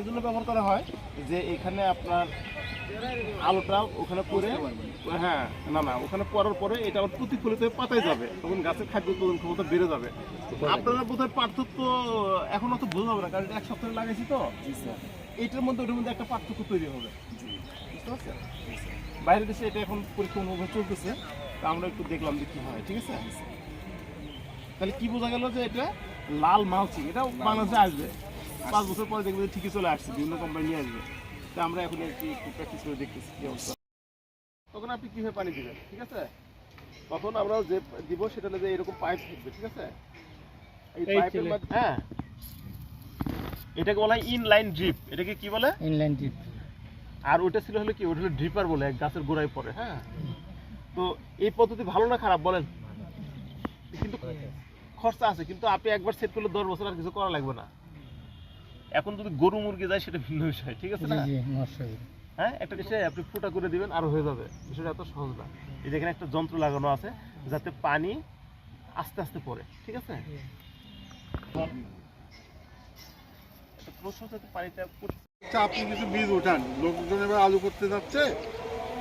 এই জন্য ব্যবহার করা হয় যে এখানে আপনার আলোটা ওখানে পরে হ্যাঁ না না ওখানে পড়ার পরে এটা আবার প্রতিফলিত হয়ে পাতায় যাবে। তখন গাছের খাদ্য উৎপাদন ক্ষমতা বেড়ে যাবে। আপনারা বোধহয় পার্থক্য এখনও তো বোঝা যাবে না কারণ এটা এক সপ্তাহে লাগাইছি তো। এইটার মধ্যে ওটার মধ্যে একটা পার্থক্য তৈরি হবে। বুঝতে পারছেন? বাইরের দেশে এটা এখন পরীক্ষামূলকভাবে চলতেছে। তা আমরা একটু দেখলাম যে কি হয় ঠিক আছে? তাহলে কি বোঝা গেল যে এটা লাল মালচিং? এটা বাংলাদেশে আসবে। পাঁচ বছর পরে দেখবে ঠিকই চলে আসছে বিভিন্ন কোম্পানি নিয়ে আসবে। তা আমরা এখন একটু একটু প্র্যাকটিস করে দেখতেছি কি অবস্থা। তখন আপনি কীভাবে পানি দিবেন ঠিক আছে? তখন আমরা যে দিব সেটা যে এরকম পাইপ থাকবে ঠিক আছে? এই পাইপের মধ্যে হ্যাঁ। এটাকে বলা হয় ইনলাইন ড্রিপ এটাকে কি বলে? ইনলাইন ডিপ আর ওটা ছিল হলো কি? ওটা হলো ড্রিপার বলে এক গাছের গোড়ায় পড়ে হ্যাঁ? তো এই পদ্ধতি ভালো না খারাপ বলেন? কিন্তু খরচা আছে কিন্তু আপনি একবার সেট করলে দশ বছর আর কিছু করা লাগবে না। এখন যদি গরু মুরগি যায় সেটা ভিন্ন বিষয় ঠিক আছে না? হয়ে। হ্যাঁ একটা বিষয় আপনি ফুটা করে দিবেন আর হয়ে যাবে। বিষয়টা এত সহজ না। এই যেখানে একটা যন্ত্র লাগানো আছে যাতে পানি আস্তে আস্তে পড়ে ঠিক আছে? আচ্ছা আপনি কিছু বীজ উঠান। লোকজন এবার আলু করতে যাচ্ছে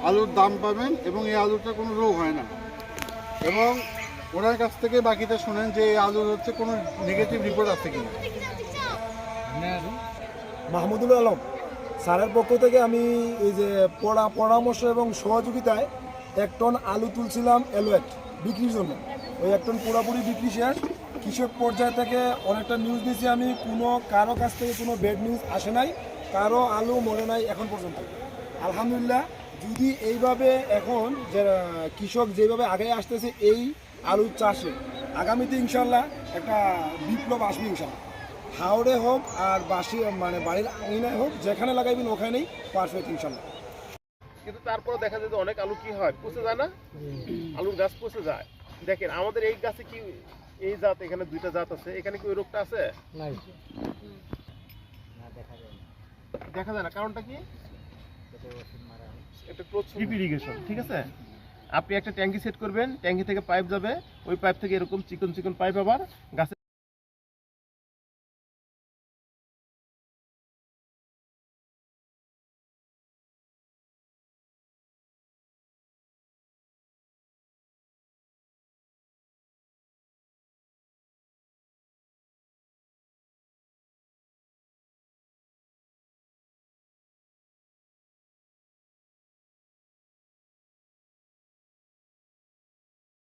আলুর দাম পাবেন এবং এই আলুটা কোনো রোগ হয় না। এবং ওনার কাছ থেকে বাকিটা শোনেন যে এই আলুর হচ্ছে কোনো নেগেটিভ রিপোর্ট আছে কিনা। মাহমুদুল আলম, স্যারের পক্ষ থেকে আমি এই যে পড়া পরামর্শ এবং সহযোগিতায় এক টন আলু তুলছিলাম এলোয়েট বিক্রির জন্য। ওই এক টন পুরোপুরি বিক্রি শেষ। কৃষক পর্যায় থেকে অনেকটা নিউজ দিয়েছি আমি, কোনো কারও কাছ থেকে কোনো বেড নিউজ আসে নাই, কারও আলু মরে নাই এখন পর্যন্ত। আলহামদুলিল্লাহ, যদি এইভাবে এখন যে কৃষক যেভাবে আগে আসতেছে এই আলু চাষে, আগামীতে ইনশাল্লাহ একটা বিপ্লব আসবে ইনশাল্লাহ হাওড়ে হোক আর বাসি মানে বাড়ির আঙিনায় হোক যেখানে লাগাইবেন ওখানেই পারফেক্ট ইনশাল্লাহ। কিন্তু তারপরে দেখা যায় যে অনেক আলু কি হয় পচে যায় না? আলুর গাছ পচে যায়। দেখেন আমাদের এই গাছে কি এই জাত এখানে দুইটা জাত আছে এখানে কি ওই রোগটা আছে? নাই। দেখা যায় না কারণটা কি? ইরিগেশন ঠিক আছে? আপনি একটা ট্যাঙ্কি সেট করবেন ট্যাঙ্কি থেকে পাইপ যাবে ওই পাইপ থেকে এরকম চিকন চিকন পাইপ আবার গাছে